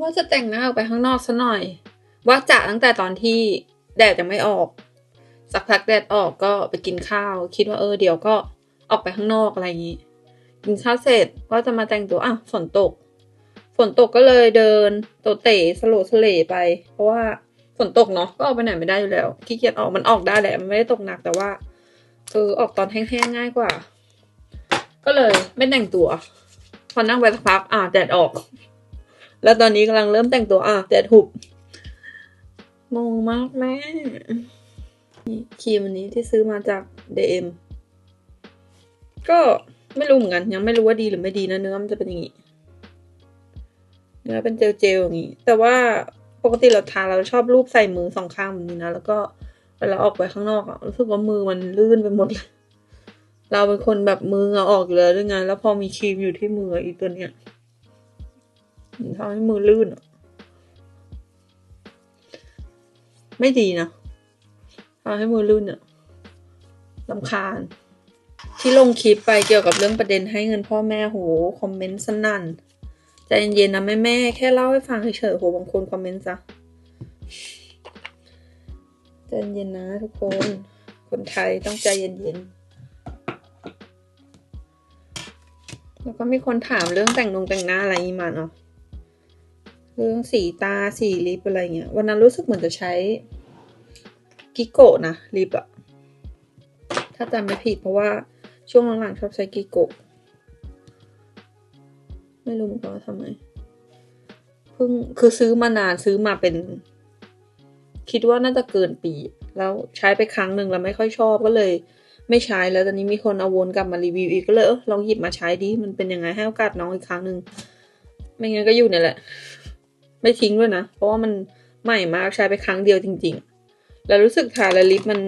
ว่าจะแต่งหน้าออกไปข้างนอกซะหน่อย ว่าจะตั้งแต่ตอนที่แดดยังไม่ออก สักพักแดดออกก็ไปกินข้าว คิดว่าเออเดี๋ยวก็ออกไปข้างนอกอะไรอย่างนี้ กินข้าวเสร็จก็จะมาแต่งตัวอะฝนตก ฝนตกก็เลยเดินโตเตะสโลสเลไป เพราะว่าฝนตกเนาะก็ออกไปไหนไม่ได้อยู่แล้วขี้เกียจออกมันออกได้แหละมันไม่ได้ตกหนักแต่ว่าเออออกตอนแห้งๆง่ายกว่า ก็เลยไม่แต่งตัว พอนั่งไปสักพักอะแดดออก แล้วตอนนี้กำลังเริ่มแต่งตัวอะแดดหุบงงมากแม่นี่ครีมอันนี้ที่ซื้อมาจาก DM ก็ไม่รู้เหมือนกัน ยังไม่รู้ว่าดีหรือไม่ดีนะเนื้อมันจะเป็นอย่างนี้เนื้อเป็นเจลๆอย่างนี้ แต่ว่าปกติเราทาเราชอบรูปใส่มือสองข้างแบบนี้นะ แล้วก็เวลาออกไปข้างนอกอะรู้สึกว่ามือมันลื่นไปหมดเลยเราเป็นคนแบบมือเหงาออกอยู่แล้วด้วยไงแล้วพอมีครีมอยู่ที่มืออีกตัวเนี้ยมัน ทำให้มือลื่นอะไม่ดีนะทำให้มือลื่นอะลำคาญ ที่ลงคลิปไปเกี่ยวกับเรื่องประเด็นให้เงินพ่อแม่โหคอมเมนต์สนั่นใจเย็นๆนะแม่แม่ๆแค่เล่าให้ฟังเฉยๆโหบางคนคอมเมนต์จ้ะใจเย็นๆนะทุกคน คนไทยต้องใจเย็นๆแล้วก็มีคนถามเรื่องแต่งนงแต่งหน้าอะไรอีมาเนาะ เรื่องสีตาสีลิปอะไรเงี้ย วันนั้นรู้สึกเหมือนจะใช้กิโกะนะลิปอะถ้าจำไม่ผิดเพราะว่าช่วงหลังๆชอบใช้กิโกะไม่รู้เหมือนกันว่าทำไมเพิ่งคือซื้อมานานซื้อมาเป็น คิดว่าน่าจะเกินปี แล้วใช้ไปครั้งหนึ่งแล้วไม่ค่อยชอบก็เลย ไม่ใช้แล้วตอนนี้มีคนเอาวนกลับมารีวิวอีกก็เลยเออลองหยิบมาใช้ดิมันเป็นยังไงให้โอกาสน้องอีกครั้งหนึ่งไม่งั้นก็อยู่เนี่ยแหละ ไม่ทิ้งด้วยนะ เพราะว่ามันใหม่มากใช้ไปครั้งเดียวจริง ๆ แล้วรู้สึกทาแล้วลิปมัน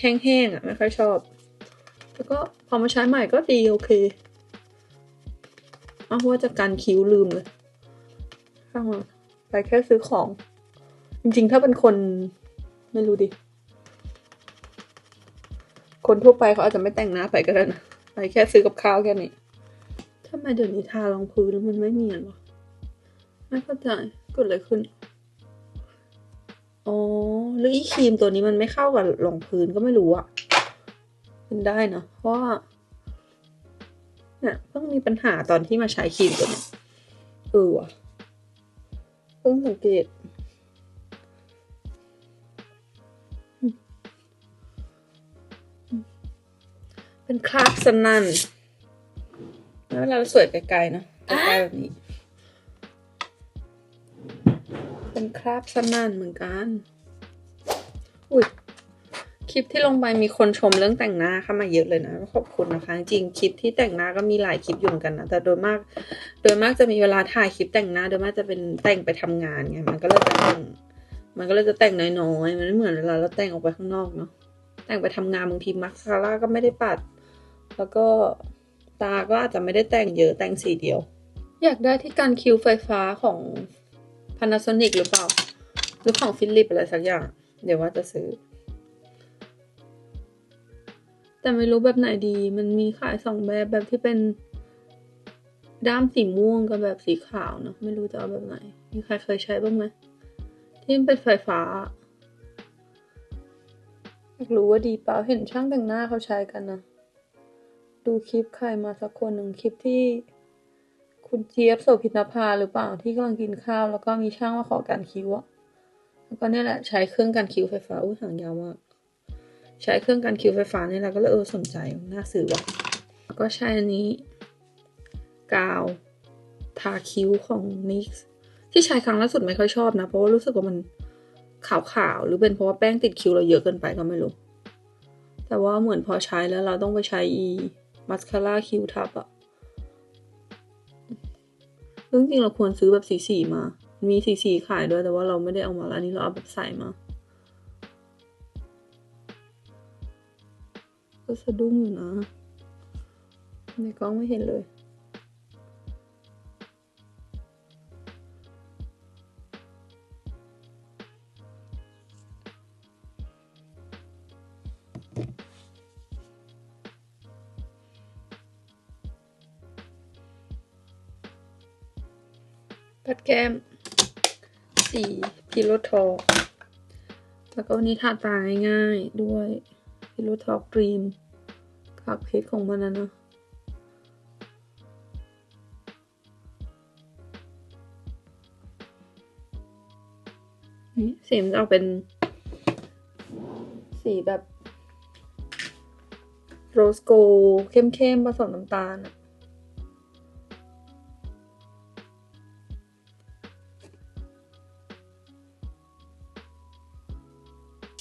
แห้งๆอะไม่ค่อยชอบ แล้วก็พอมาใช้ใหม่ก็ดีโอเคอ้าว่าจะการคิ้วลืมเลยข้างไปแค่ซื้อของ จริงๆ ถ้าเป็นคนไม่รู้ดิ คนทั่วไปเขาอาจจะไม่แต่งหน้าไปก็ได้นะ ไปแค่ซื้อกับข้าวแค่นี้ทำไมเดี๋ยวนี้ทารองพื้นแล้วมันไม่เนียนวะ ไม่เข้าใจเกิดอะไรขึ้น อ๋อหรืออีครีมตัวนี้มันไม่เข้ากับรองพื้นก็ไม่รู้อะมันได้เนาะเพราะว่าเนี่ยเพิ่งมีปัญหาตอนที่มาใช้ครีมตัวเนี้เออว่ะเพิ่งสังเกตเป็นคราบสนั่นแล้วเวลาเราสวยไกลๆเนาะไกลๆแบบนี้ เป็นคราบสนั่นเหมือนกัน อุ้ยคลิปที่ลงไปมีคนชมเรื่องแต่งหน้าเข้ามาเยอะเลยนะ ขอบคุณนะคะ จริงคลิปที่แต่งหน้าก็มีหลายคลิปอยู่เหมือนกันนะ แต่โดยมาก โดยมากจะมีเวลาถ่ายคลิปแต่งหน้า โดยมากจะเป็นแต่งไปทำงานไง มันก็เลยจะแต่ง มันก็เลยจะแต่งน้อยๆ มันไม่เหมือนเวลาเราแต่งออกไปข้างนอกเนาะ แต่งไปทำงานบางทีมัสคาร่าก็ไม่ได้ปัด แล้วก็ตาก็อาจจะไม่ได้แต่งเยอะแต่งสีเดียว อยากได้ที่การคิวไฟฟ้าของ Panasonic หรือเปล่า หรือของฟิลิปอะไรสักอย่าง เดี๋ยวว่าจะซื้อ แต่ไม่รู้แบบไหนดี มันมีขายสองแบบแบบที่เป็นด้ามสีม่วงกับแบบสีขาวเนอะไม่รู้จะเอาแบบไหน มีใครเคยใช้บ้างไหมที่มันเป็นไฟฟ้าอยากรู้ว่าดีเปล่าเห็นช่างแต่งหน้าเขาใช้กันนะ ดูคลิปใครมาสักคนหนึ่งคลิปที่ คุณเจี๊ยบโสภินภาหรือเปล่าที่กำลังกินข้าว แล้วก็มีช่างมาขอการคิ้วอะแล้วก็เนี่ยแหละใช้เครื่องการคิ้วไฟฟ้าอุ้ยหางยาวมาก ใช้เครื่องการคิ้วไฟฟ้านี่แหละก็เลยเออสนใจน่าซื้อว่ะแล้วก็ใช้อันนี้ กาวทาคิ้วของ NYX ที่ใช้ครั้งล่าสุดไม่ค่อยชอบนะ เพราะว่ารู้สึกว่ามันขาวๆหรือเป็นเพราะว่าแป้งติดคิ้วเราเยอะเกินไปก็ไม่รู้ แต่ว่าเหมือนพอใช้แล้วเราต้องไปใช้อีมัสคาร่าคิ้วทับอะ ซึ่งจริงๆเราควรซื้อแบบสีสีๆมา มีสีสีๆขายด้วยแต่ว่าเราไม่ได้เอามาแล้วอันนี้เราเอาแบบใส่มา ก็สะดุ้งอยู่นะ ในกล้องไม่เห็นเลย แก้มสีพิโลทอกแล้วก็วันนี้ทาตาง่ายๆด้วยพิโลทอกดรีมกากเพชรของมันนะเนอะนี่สีมันจะออกเป็นสีแบบ โรสโก เข้มๆผสมน้ำตาลอะ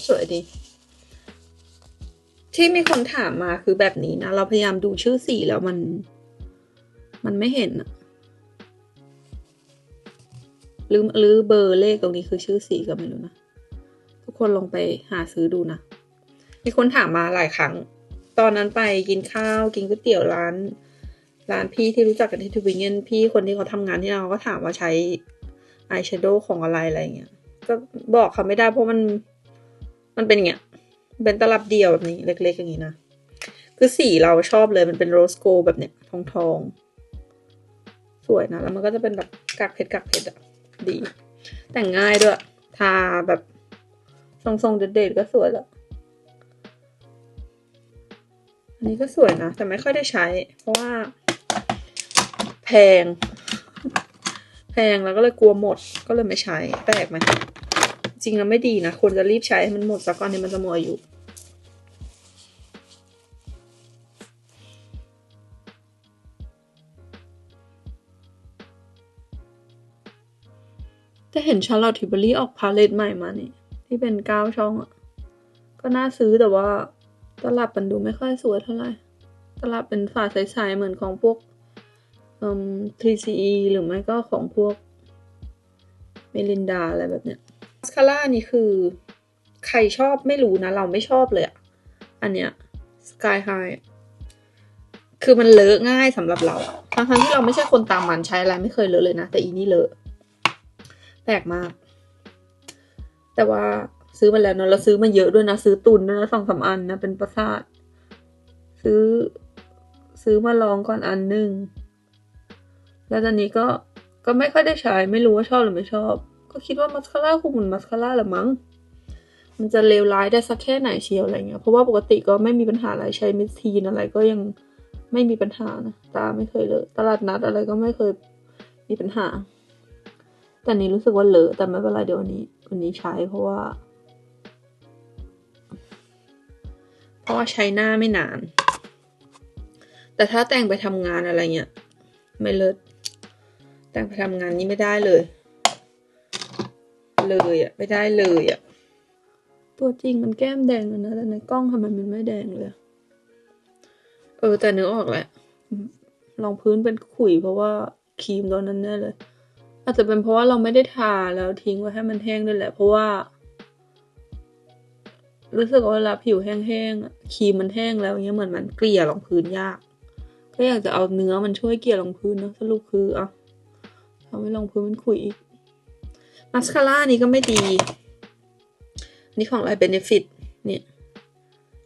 สวยดี ที่มีคนถามมาคือแบบนี้นะ เราพยายามดูชื่อสีแล้วมัน มันไม่เห็นอะหรือหรือเบอร์เลขตรงนี้คือชื่อสีก็ไม่รู้นะ ทุกคนลองไปหาซื้อดูนะ มีคนถามมาหลายครั้ง ตอนนั้นไปกินข้าวกินก๋วยเตี๋ยวร้านร้านพี่ที่รู้จักกันที่ทวิงเงินพี่คนที่เขาทำงานที่เราก็ถามว่าใช้อายแชโดว์ของอะไรอะไรเงี้ย ก็บอกเขาไม่ได้เพราะมัน มันเป็นอย่างเงี้ยเป็นตลับเดียวแบบนี้เล็ก ๆ อย่างนี้นะ คือสีเราชอบเลยมันเป็นโรสโกแบบเนี้ยทองทองๆสวยนะ แล้วมันก็จะเป็นแบบกากเพชรกากเพชรอะดี แต่งง่ายด้วย ทาแบบทรงๆเด็ดๆก็สวยล้วอันนี้ก็สวยนะ แต่ไม่ค่อยได้ใช้ เพราะว่า แพง แพงแล้วก็เลยกลัวหมดก็เลยไม่ใช้ แปลกไหม จริงแล้วไม่ดีนะ ควรจะรีบใช้ให้มันหมดซะก่อนที่มันจะหมดอายุแต่เห็นชาร์ลอตทิเบอรี่ออกพาเลตใหม่มานี่ ที่เป็นเก้าช่องอะก็น่าซื้อแต่ว่าตลับมันดูไม่ค่อยสวยเท่าไหร่ ตลับเป็นฝาใสๆเหมือนของพวกอืม 3CE หรือไม่ก็ของพวกเมลินดาอะไรแบบเนี้ย สคาร่านี่คือ ใครชอบไม่รู้นะ เราไม่ชอบเลยอะอันเนี้ยสกายไฮคือมันเลอะง่ายสำหรับเราอะทั้งที่เราไม่ใช่คนตามมันใช้อะไรไม่เคยเลอะเลยนะ แต่อีนี่เลอะแปลกมาก แต่ว่าซื้อมาแล้วเนอะเราซื้อมาเยอะด้วยนะ ซื้อตุนด้วยนะสองสามอันนะ เป็นประสาท ซื้อ ซื้อมาลองก่อนอันหนึ่งแล้วตอนนี้ก็ก็ไม่ค่อยได้ใช้ ไม่รู้ว่าชอบหรือไม่ชอบ ก็คิดว่ามัสคาร่าคงเหมือนมัสคาร่าแหละมั้ง มันจะเลวร้ายได้สักแค่ไหนเชียวอะไรเงี้ย เพราะว่าปกติก็ไม่มีปัญหาอะไรใช้มิสทีนอะไรก็ยังไม่มีปัญหานะ ตาไม่เคยเลอะตลาดนัดอะไรก็ไม่เคยมีปัญหา แต่นี้รู้สึกว่าเลอะแต่ไม่เป็นไรเดี๋ยววันนี้ วันนี้ใช้เพราะว่า เพราะว่าใช้หน้าไม่นาน แต่ถ้าแต่งไปทำงานอะไรเงี้ยไม่เลิศแต่งไปทำงานนี้ไม่ได้เลย เลยอะไม่ได้เลยอะตัวจริงมันแก้มแดงเลยนะแต่ในกล้องทำไมมันไม่แดงเลยอะเออ แต่เนื้อออกแหละรองพื้นเป็นขุยเพราะว่าครีมตัวนั้นแน่เลย อาจจะเป็นเพราะว่าเราไม่ได้ทาแล้วทิ้งไว้ให้มันแห้งด้วยแหละ เพราะว่า รู้สึกว่าเวลาผิวแห้งๆอะครีมมันแห้งแล้วอย่างเงี้ยเหมือนมันเกลี่ยรองพื้นยาก ก็อยากจะเอาเนื้อมันช่วยเกลี่ยรองพื้นเนอะสรุปคืออะทำให้รองพื้นมันขุยอีก มาสคาร่านี้ก็ไม่ดีนี่ของไรเบเนฟิตเนี่ย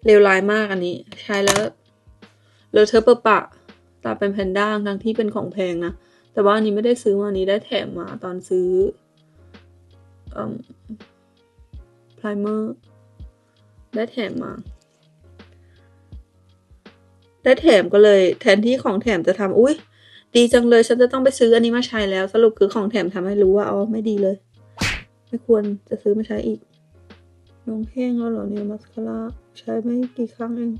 เลวร้ายมากอันนี้ ใช้แล้วเลอะเทอะเปอะปะ ตาเป็นแพนด้าทั้งที่เป็นของแพงนะ แต่ว่าอันนี้ไม่ได้ซื้อมาอันนี้ได้แถมมาตอนซื้ออืมพรเมอร์ได้แถมมา ได้แถมก็เลย แทนที่ของแถมจะทำอุ้ยดีจังเลยฉันจะต้องไปซื้ออันนี้มาใช้แล้ว สรุปคือของแถมทำให้รู้ว่าอ๋อไม่ดีเลย ไม่ควรจะซื้อมาใช้อีกน้องแห้งแล้วเหรอเนี่ยมัสคาร่าใช้ไม่กี่ครั้งเอง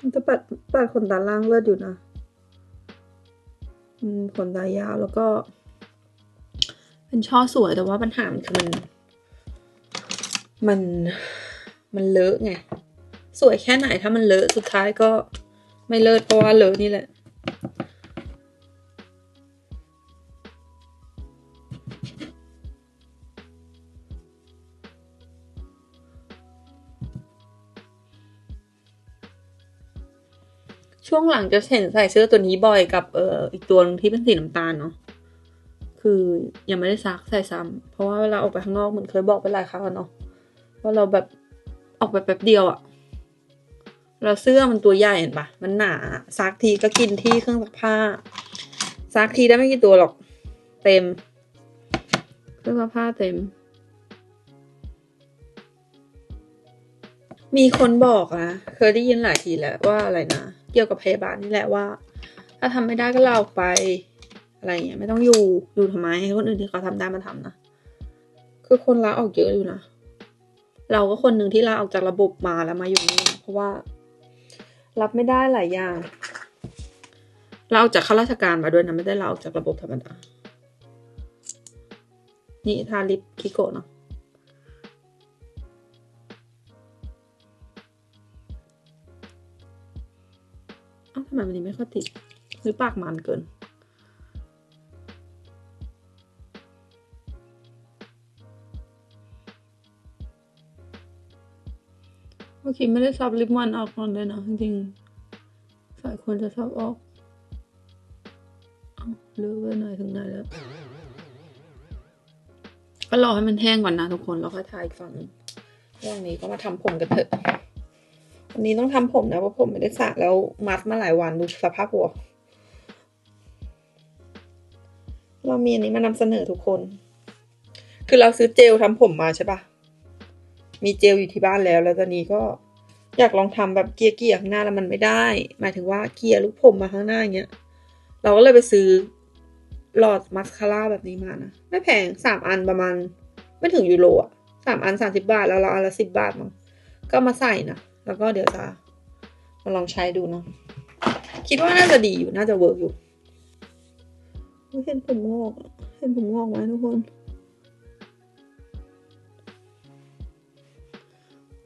มันจะปัดปัดขนตาล่างเลือดอยู่นะอืมขนตายาวแล้วก็ เป็นช่อสวยแต่ว่าปัญหามันคือมัน มันมันเลอะไง สวยแค่ไหนถ้ามันเลอะสุดท้ายก็ไม่เลิศเพราะว่าเลอะนี่แหละ ช่วงหลังจะเห็นใส่เสื้อตัวนี้บ่อยกับเอ่ออีกตัวนึงที่เป็นสีน้ำตาลเนาะคือยังไม่ได้ซักใส่ซ้ำเพราะว่าเวลาออกไปข้างนอกเหมือนเคยบอกไปหลายครั้งแล้วเนาะว่าเราแบบออกไปแป๊บเดียวอะเราเสื้อมันตัวใหญ่เห็นปะมันหนาซักทีก็กินที่เครื่องซักผ้าซักทีได้ไม่กี่ตัวหรอก เต็มเสื้องซักผ้าเต็ม มีคนบอกนะเคยได้ยินหลายทีแล้วว่าอะไรนะ เกี่ยวกับพยาบาลนี่แหละว่า ถ้าทำไม่ได้ก็ลาออกไป อะไรเงี้ยไม่ต้องอยู่อยู่ทำไมให้คนอื่นที่เขาทำได้มาทำนะคือคนลาออกเยอะอยู่นะเราก็คนหนึ่งที่ลาออกจากระบบมาแล้วมาอยู่นี่เพราะว่า รับไม่ได้หลายอย่างลาออกจากข้าราชการมาด้วยนะไม่ได้ลาออกจากระบบธรรมดานี่ทาลิปคิโกะเนาะ อ้าทำไมวันนี้ไม่ค่อยติด หรือปากมันเกินเมื่อกี้ไม่ได้ซับลิปมันออกนอนเลยนะจริงๆสายควรจะซับออกเอาเลือกไว้หน่อยถึงไหนแล้ว ก็รอให้มันแห้งก่อนนะทุกคนแล้วค่อยทาอีกฝั่งว่างนี้ก็มาทำผมกันเถอะ วันนี้ต้องทำผมนะเพราะผมไม่ได้สระแล้วมัดมาหลายวันดูสภาพหัว เรามีอันนี้มานำเสนอทุกคน คือเราซื้อเจลทำผมมาใช่ปะมีเจลอยู่ที่บ้านแล้ว แล้วตอนนี้ก็อยากลองทำแบบเกียร์เกียร์ข้างหน้าแล้วมันไม่ได้ หมายถึงว่าเกียร์ลูกผมมาข้างหน้าอย่างเงี้ย เราก็เลยไปซื้อหลอดมัสคาร่าแบบนี้มานะ ไม่แพงสามอันประมาณ ไม่ถึงยูโรอะสามอันสามสิบาท แล้วเราอันละสิบบาทมั้งก็มาใส่นะ แล้วก็เดี๋ยวจะมาลองใช้ดูเนาะคิดว่าน่าจะดีอยู่น่าจะเวิร์กอยู่อุ๊ยเห็นผมงอกอะเห็นผมงอกไหมทุกคน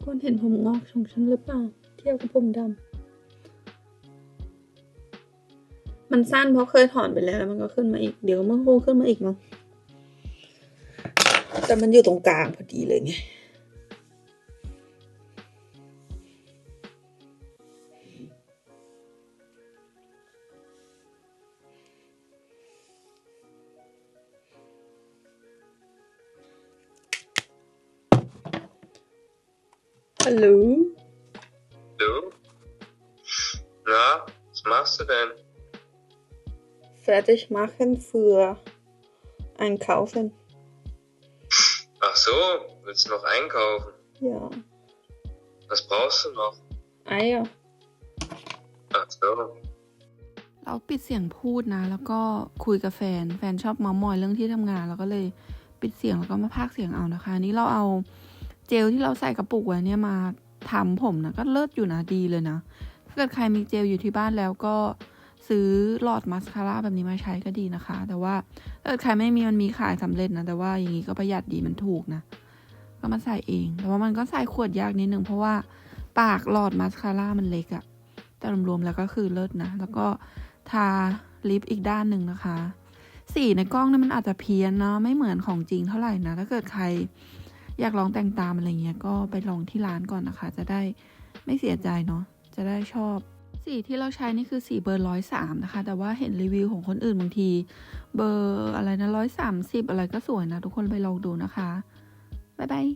คนเห็นผมงอกของฉันหรือเปล่าเทียบกับผมดำมันสั้นเพราะเคยถอนไปแล้วแล้วมันก็ขึ้นมาอีกเดี๋ยวมันคงขึ้นมาอีกมั้งแต่มันอยู่ตรงกลางพอดีเลยไง ฮัลโหล Du? Na, was machst du denn? fertig machen für einkaufen. Ach so, willst du noch einkaufen? Ja. Was brauchst du noch? Eier. Ach so. เราปิดเสียงพูดนะ แล้วก็คุยกับแฟน แฟนชอบเมามอยเรื่องที่ทำงาน แล้วก็เลยปิดเสียงแล้วก็มาพากย์เสียงเอานะคะอันนี้เราเอา เจลที่เราใส่กระปุกไว้เนี่ยมาทำผมนะก็เลิศอยู่นะดีเลยนะ ถ้าเกิดใครมีเจลอยู่ที่บ้านแล้วก็ซื้อหลอดมาสคาร่าแบบนี้มาใช้ก็ดีนะคะ แต่ว่าถ้าเกิดใครไม่มีมันมีขายสำเร็จนะ แต่ว่าอย่างนี้ก็ประหยัดดีมันถูกนะ ก็มาใส่เอง แต่ว่ามันก็ใส่ขวดยากนิดนึงเพราะว่าปากหลอดมาสคาร่ามันเล็กอะแต่รวมๆแล้วก็คือเลิศนะ แล้วก็ทาลิปอีกด้านหนึ่งนะคะ สีในกล้องเนี่ยมันอาจจะเพี้ยนเนาะไม่เหมือนของจริงเท่าไหร่นะ ถ้าเกิดใคร อยากลองแต่งตามอะไรเงี้ยก็ไปลองที่ร้านก่อนนะคะ จะได้ไม่เสียใจเนาะจะได้ชอบสีที่เราใช้นี่คือสีเบอร์ร้อยสามนะคะ แต่ว่าเห็นรีวิวของคนอื่นบางที เบอร์อะไรนะร้อยสามสิบอะไรก็สวยนะ ทุกคนไปลองดูนะคะ บ๊ายบาย